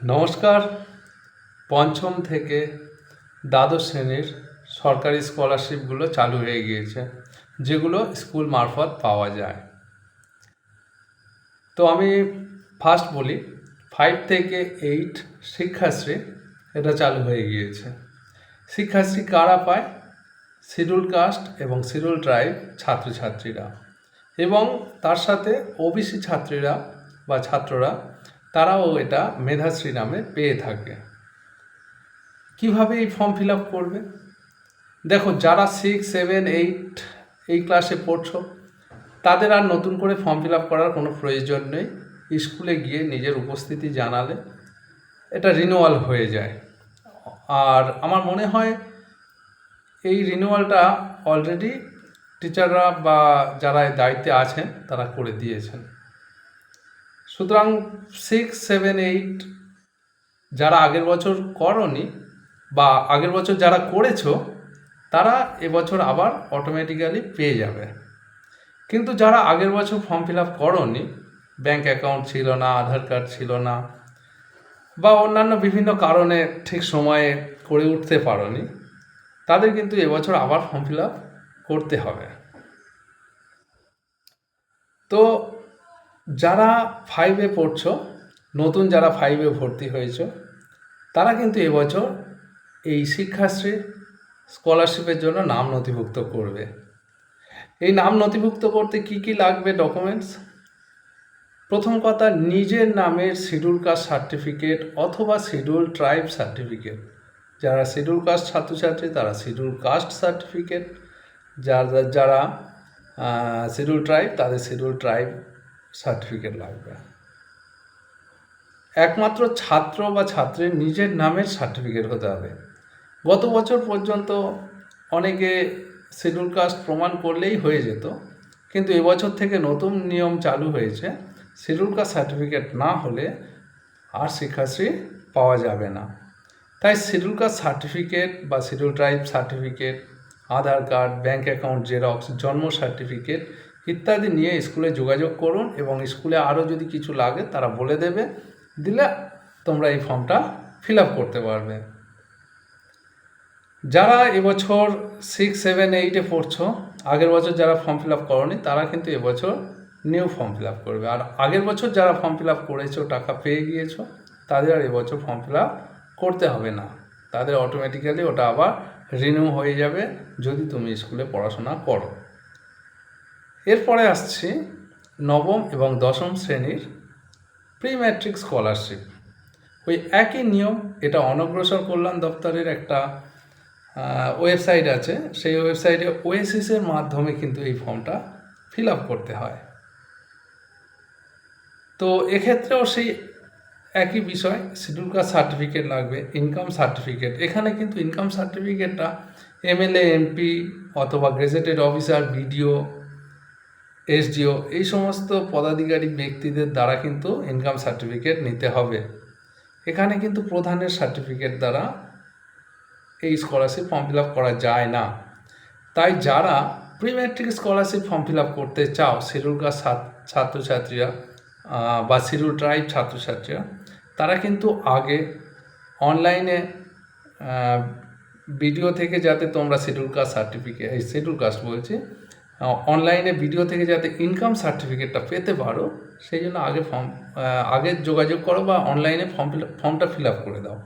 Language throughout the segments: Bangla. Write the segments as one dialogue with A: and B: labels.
A: নমস্কার। পঞ্চম থেকে দ্বাদশ শ্রেণির সরকারি স্কলারশিপগুলো চালু হয়ে গিয়েছে, যেগুলো স্কুল মারফত পাওয়া যায়। তো আমি ফার্স্ট বলি ফাইভ থেকে এইট শিক্ষাশ্রী এটা চালু হয়ে গিয়েছে। শিক্ষাশ্রী কারা পায়? শিডিউল কাস্ট এবং শিডিউল ট্রাইব ছাত্রছাত্রীরা। এবং তার সাথে ওবিসি ছাত্রীরা বা ছাত্ররা তারাও এটা মেধাশ্রী নামে পেয়ে থাকে। কীভাবে এই ফর্ম ফিল আপ করবে? দেখো, যারা সিক্স সেভেন এইট এই ক্লাসে পড়ছো, তাদের আর নতুন করে ফর্ম ফিল আপ করার কোনো প্রয়োজন নেই। স্কুলে গিয়ে নিজের উপস্থিতি জানালে এটা রিনিউয়াল হয়ে যায়। আর আমার মনে হয় এই রিনিউয়ালটা অলরেডি টিচাররা বা যারা দায়িত্বে আছেন, তারা করে দিয়েছেন। সুতরাং সিক্স সেভেন এইট যারা আগের বছর করনি বা আগের বছর যারা করেছ, তারা এবছর আবার অটোমেটিক্যালি পেয়ে যাবে। কিন্তু যারা আগের বছর ফর্ম ফিল আপ করনি ব্যাঙ্ক অ্যাকাউন্ট ছিল না আধার কার্ড ছিল না, বা অন্যান্য বিভিন্ন কারণে ঠিক সময়ে করে উঠতে পারোনি, তাদের কিন্তু এবছর আবার ফর্ম ফিল আপ করতে হবে। তো যারা ফাইভে পড়ছ, নতুন যারা ফাইভে ভর্তি হয়েছো, তারা কিন্তু এবছর এই শিক্ষাশ্রী স্কলারশিপের জন্য নাম নথিভুক্ত করবে। এই নাম নথিভুক্ত করতে কি কি লাগবে ডকুমেন্টস প্রথম কথা, নিজের নামের শিডিউল কাস্ট সার্টিফিকেট অথবা শিডিউল ট্রাইব সার্টিফিকেট যারা শিডিউল কাস্ট ছাত্রছাত্রী, তারা শিডিউল কাস্ট সার্টিফিকেট যারা যারা শিডিউল ট্রাইব তাদের শিডিউল ট্রাইব সার্টিফিকেট লাগবে। একমাত্র ছাত্র বা ছাত্রীর নিজের নামের সার্টিফিকেট হতে হবে। গত বছর পর্যন্ত অনেকে শিডিউল কাস্ট প্রমাণ করলেই হয়ে যেত, কিন্তু এবছর থেকে নতুন নিয়ম চালু হয়েছে। শিডিউল কাস্ট সার্টিফিকেট না হলে আর শিক্ষাশ্রী পাওয়া যাবে না। তাই শিডিউল কাস্ট সার্টিফিকেট বা schedule tribe certificate, Aadhaar card bank account, xerox, জন্ম সার্টিফিকেট ইত্যাদি নিয়ে স্কুলে যোগাযোগ করুন এবং স্কুলে আরও যদি কিছু লাগে তারা বলে দেবে, দিলে তোমরা এই ফর্মটা ফিল আপ করতে পারবে। যারা এবছর সিক্স সেভেন এইটে পড়ছো, আগের বছর যারা ফর্ম ফিল আপ করনি, তারা কিন্তু এবছর নিউ ফর্ম ফিল আপ করবে। আর আগের বছর যারা ফর্ম ফিল আপ করেছ, টাকা পেয়ে গিয়েছো, তাদের আর এবছর ফর্ম ফিল আপ করতে হবে না। তাদের অটোমেটিক্যালি ওটা আবার রিনিউ হয়ে যাবে যদি তুমি স্কুলে পড়াশোনা করো। এরপরে আসছি নবম এবং দশম শ্রেণির প্রি ম্যাট্রিক স্কলারশিপ ওই একই নিয়ম, এটা অনগ্রসর কল্যাণ দপ্তরের একটা ওয়েবসাইট আছে। সেই ওয়েবসাইটে ওএসিসের মাধ্যমে কিন্তু এই ফর্মটা ফিল আপ করতে হয়। তো এক্ষেত্রেও সেই একই বিষয় শিডিউল কাস্ট সার্টিফিকেট লাগবে ইনকাম সার্টিফিকেট এখানে কিন্তু ইনকাম সার্টিফিকেটটা এমএলএ এমপি অথবা গ্রেজেটেড অফিসার বিডিও এসডিও, এই সমস্ত পদাধিকারী ব্যক্তিদের দ্বারা কিন্তু ইনকাম সার্টিফিকেট নিতে হবে। এখানে কিন্তু প্রধানের সার্টিফিকেট দ্বারা এই স্কলারশিপ ফর্ম ফিল করা যায় না। তাই যারা pre matric scholarship form fill করতে চাও শিডিউল কাস্ট ছাত্রছাত্রীরা বা শিডিউল ট্রাইব ছাত্রছাত্রীরা, তারা কিন্তু আগে অনলাইনে ভিডিও থেকে যাতে তোমরা শিডিউল কাস্ট সার্টিফিকেট এই শিডিউল কাস্ট বলছি অনলাইনে ভিডিও থেকে যাতে ইনকাম সার্টিফিকেটটা পেতে পারো, সেই জন্য আগে ফর্ম আগে যোগাযোগ করো বা অনলাইনে ফর্ম ফিল ফর্মটা ফিল আপ করে দাও।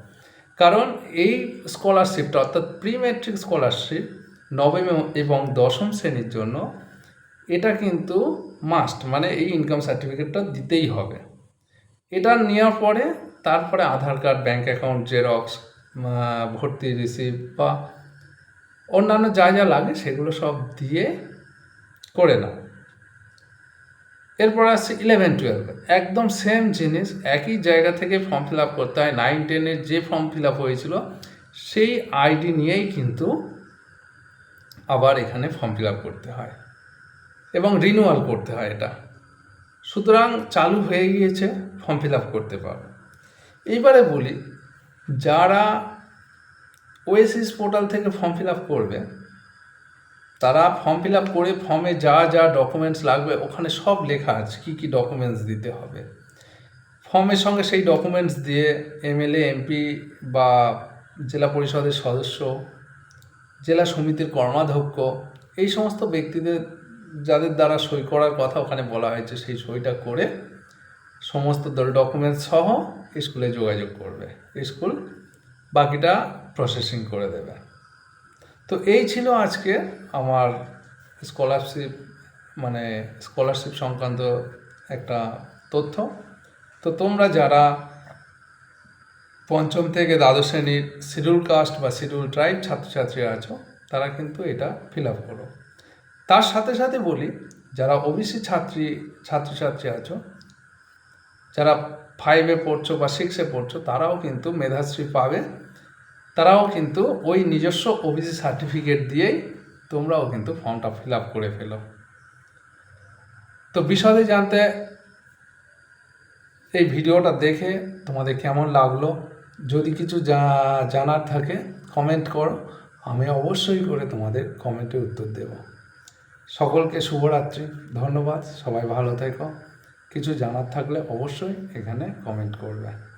A: কারণ এই স্কলারশিপটা অর্থাৎ প্রি ম্যাট্রিক স্কলারশিপ নবম এবং দশম শ্রেণির জন্য এটা কিন্তু মাস্ট মানে এই ইনকাম সার্টিফিকেটটা দিতেই হবে। এটা নেওয়ার পরে, তারপরে Aadhaar card bank account xerox ভর্তি রিসিপ্ট বা অন্যান্য যা যা লাগে, সেগুলো সব দিয়ে করে নাও। এরপর আসছে ইলেভেন টুয়েলভ একদম সেম জিনিস, একই জায়গা থেকে ফর্ম ফিল আপ করতে হয়। নাইন টেনের যে ফর্ম ফিল আপ হয়েছিল, সেই আইডি নিয়েই কিন্তু আবার এখানে ফর্ম ফিল আপ করতে হয় এবং রিনিউয়াল করতে হয় এটা। সুতরাং চালু হয়ে গিয়েছে ফর্ম ফিল আপ করতে পারো। এইবারে বলি, যারা ওয়েসিস পোর্টাল থেকে ফর্ম ফিল আপ করবে তারা ফর্ম ফিল আপ করে ফর্মে যা যা ডকুমেন্টস লাগবে, ওখানে সব লেখা আছে, কী কী ডকুমেন্টস দিতে হবে। ফর্মের সঙ্গে সেই ডকুমেন্টস দিয়ে এমএলএ এমপি বা জেলা পরিষদের সদস্য, জেলা সমিতির কর্মাধ্যক্ষ, এই সমস্ত ব্যক্তিদের, যাদের দ্বারা সই করার কথা ওখানে বলা হয়েছে, সেই সইটা করে সমস্ত দল ডকুমেন্টস সহ স্কুলে যোগাযোগ করবে। স্কুল বাকিটা প্রসেসিং করে দেবে। তো এই ছিল আজকে আমার স্কলারশিপ মানে স্কলারশিপ সংক্রান্ত একটা তথ্য। তো তোমরা যারা পঞ্চম থেকে দ্বাদশ শ্রেণির শিডিউল কাস্ট বা শিডিউল ট্রাইব ছাত্রছাত্রী আছো, তারা কিন্তু এটা ফিল আপ করো। তার সাথে সাথে বলি, যারা ওবিসি ছাত্রী, ছাত্রছাত্রী আছো, যারা ফাইভে পড়ছো বা সিক্সে পড়ছো, তারাও কিন্তু মেধাশ্রী পাবে তারাও কিন্তু ওই নিজস্ব ওবিসি সার্টিফিকেট দিয়েই তোমরাও কিন্তু ফর্মটা ফিল আপ করে ফেলো। তো বিশদে জানতে এই ভিডিওটা দেখে তোমাদের কেমন লাগল? যদি কিছু জানার থাকে কমেন্ট করো। আমি অবশ্যই করে তোমাদের কমেন্টে উত্তর দেব। সকলকে শুভরাত্রি। ধন্যবাদ। সবাই ভালো থেকো। কিছু জানার থাকলে অবশ্যই এখানে কমেন্ট করবে।